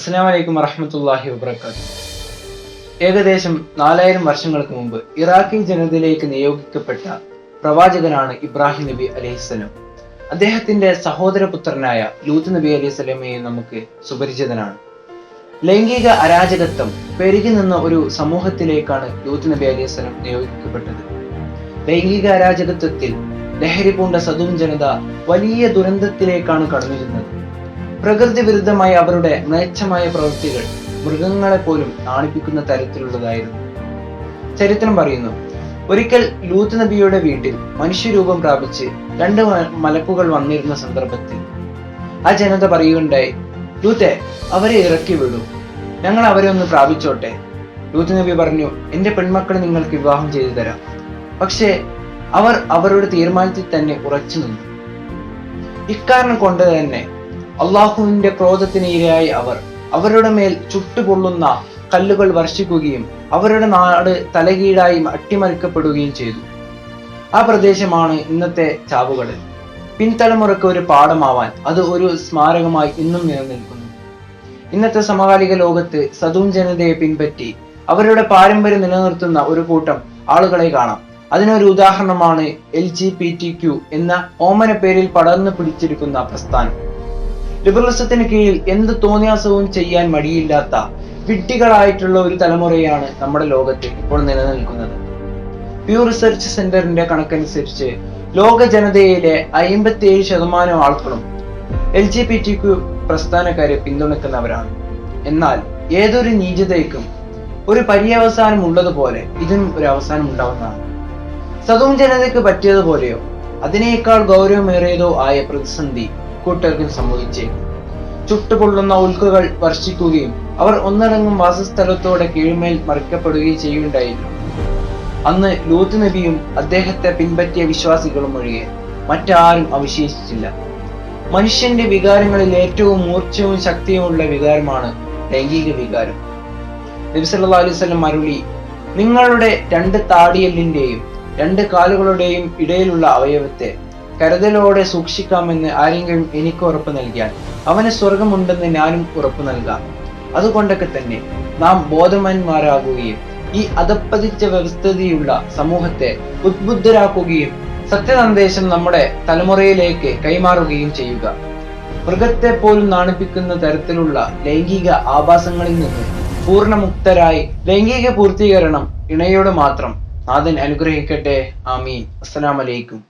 അസ്സാം വലൈക്കും വറഹമത്തല്ലാഹി വബർക്കാത്തു ഏകദേശം നാലായിരം വർഷങ്ങൾക്ക് മുമ്പ് ഇറാഖി ജനതയിലേക്ക് നിയോഗിക്കപ്പെട്ട പ്രവാചകനാണ് ഇബ്രാഹിം നബി അലൈഹിസ്സലാം അദ്ദേഹത്തിന്റെ സഹോദരപുത്രനായ ലൂത്ത് നബി അലൈഹിസ്സലാമയെ നമുക്ക് സുപരിചിതനാണ്. ലൈംഗിക അരാജകത്വം പെരുകി നിന്ന ഒരു സമൂഹത്തിലേക്കാണ് ലൂത്ത് നബി അലൈഹിസ്സലാം നിയോഗിക്കപ്പെട്ടത്. ലൈംഗിക അരാജകത്വത്തിൽ ലഹരി പൂണ്ട സദൂം ജനത വലിയ ദുരന്തത്തിലേക്കാണ് കടന്നിരുന്നത് പ്രകൃതി വിരുദ്ധമായ അവരുടെ മ്ലേച്ഛമായ പ്രവൃത്തികൾ മൃഗങ്ങളെ പോലും നാണിപ്പിക്കുന്ന തരത്തിലുള്ളതായിരുന്നു. ചരിത്രം പറയുന്നു ഒരിക്കൽ ലൂത്ത് നബിയുടെ വീട്ടിൽ മനുഷ്യരൂപം പ്രാപിച്ച് രണ്ട് മലക്കുകൾ വന്നിരുന്ന സന്ദർഭത്തിൽ ആ ജനത പറയുകയുണ്ടായി ലൂത്തെ അവരെ ഇറക്കി വിടൂ. ഞങ്ങൾ അവരെ ഒന്ന് പ്രാപിച്ചോട്ടെ. ലൂത്ത് നബി പറഞ്ഞു എന്റെ പെൺമക്കളെ നിങ്ങൾക്ക് വിവാഹം ചെയ്തു തരാം. പക്ഷേ അവർ അവരുടെ തീരുമാനത്തിൽ തന്നെ ഉറച്ചു നിന്നു. ഇക്കാരണം കൊണ്ട് തന്നെ അള്ളാഹുവിന്റെ ക്രോധത്തിന് ഇരയായി അവർ. അവരുടെ മേൽ ചുട്ടുപൊള്ളുന്ന കല്ലുകൾ വർഷിക്കുകയും അവരുടെ നാട് തലകീഴായി അട്ടിമറിക്കപ്പെടുകയും ചെയ്തു. ആ പ്രദേശമാണ് ഇന്നത്തെ ചാവുകടൽ പിൻതലമുറക്ക് ഒരു പാഠമാവാൻ അത് ഒരു സ്മാരകമായി ഇന്നും നിലനിൽക്കുന്നു. ഇന്നത്തെ സമകാലിക ലോകത്ത് സദൂൻ ജനതയെ പിൻപറ്റി അവരുടെ പാരമ്പര്യം നിലനിർത്തുന്ന ഒരു കൂട്ടം ആളുകളെ കാണാം. അതിനൊരു ഉദാഹരണമാണ് L G B T Q എന്ന ഓമന പേരിൽ പടർന്നു പിടിച്ചിരിക്കുന്ന പ്രസ്ഥാനം. ലിബറലിസത്തിന് കീഴിൽ എന്ത് തോന്നിയാസവും ചെയ്യാൻ മടിയില്ലാത്ത വിഡ്ഢികളായിട്ടുള്ള ഒരു തലമുറയാണ് നമ്മുടെ ലോകത്ത് ഇപ്പോൾ നിലനിൽക്കുന്നത്. പ്യൂ റിസർച്ച് സെന്ററിന്റെ കണക്കനുസരിച്ച് ലോക ജനതയിലെ അയിമ്പത്തിയേഴ് ശതമാനം ആൾക്കളും L G B T Q പ്രസ്ഥാനക്കാരെ പിന്തുണയ്ക്കുന്നവരാണ്. എന്നാൽ ഏതൊരു നീചതയ്ക്കും ഒരു പര്യവസാനം ഉള്ളതുപോലെ ഇതിനും ഒരു അവസാനം ഉണ്ടാവുന്നതാണ് സദൂം ജനതയ്ക്ക് പറ്റിയതുപോലെയോ അതിനേക്കാൾ ഗൗരവമേറിയതോ ആയ പ്രതിസന്ധി കൂട്ടർക്കും സംഭവിച്ചേക്കും. ചുട്ടുപൊള്ളുന്ന ഉൽക്കകൾ വർഷിക്കുകയും അവർ ഒന്നടങ്ങും വാസസ്ഥലത്തോടെ കീഴ്മേൽ മറിക്കപ്പെടുകയും ചെയ്യുകയുണ്ടായിരുന്നു. അന്ന് ലൂത്ത് നബിയും അദ്ദേഹത്തെ പിൻപറ്റിയ വിശ്വാസികളും ഒഴികെ മറ്റാരും അവശേഷിച്ചില്ല മനുഷ്യന്റെ വികാരങ്ങളിൽ ഏറ്റവും മൂർച്ചവും ശക്തിയുമുള്ള വികാരമാണ് ലൈംഗിക വികാരം. അലൈഹി വസല്ലം അരുളി നിങ്ങളുടെ രണ്ട് താടിയല്ലിന്റെയും രണ്ട് കാലുകളുടെയും ഇടയിലുള്ള അവയവത്തെ കരുതലോടെ സൂക്ഷിക്കാമെന്ന് ആരെങ്കിലും എനിക്ക് ഉറപ്പ് നൽകിയാൽ അവന് സ്വർഗമുണ്ടെന്ന് ഞാനും ഉറപ്പ് നൽകാം. അതുകൊണ്ടൊക്കെ തന്നെ നാം ബോധവാന്മാരാകുകയും ഈ അധപ്പതിച്ച വ്യവസ്ഥിതിയുള്ള സമൂഹത്തെ ഉദ്ബുദ്ധരാക്കുകയും സത്യസന്ദേശം നമ്മുടെ തലമുറയിലേക്ക് കൈമാറുകയും ചെയ്യുക. മൃഗത്തെ പോലും നാണിപ്പിക്കുന്ന തരത്തിലുള്ള ലൈംഗിക ആഭാസങ്ങളിൽ നിന്ന് പൂർണമുക്തരായി ലൈംഗിക പൂർത്തീകരണം ഇണയോട് മാത്രം നാഥൻ അനുഗ്രഹിക്കട്ടെ. ആമീൻ. അസ്സലാമലൈക്കും.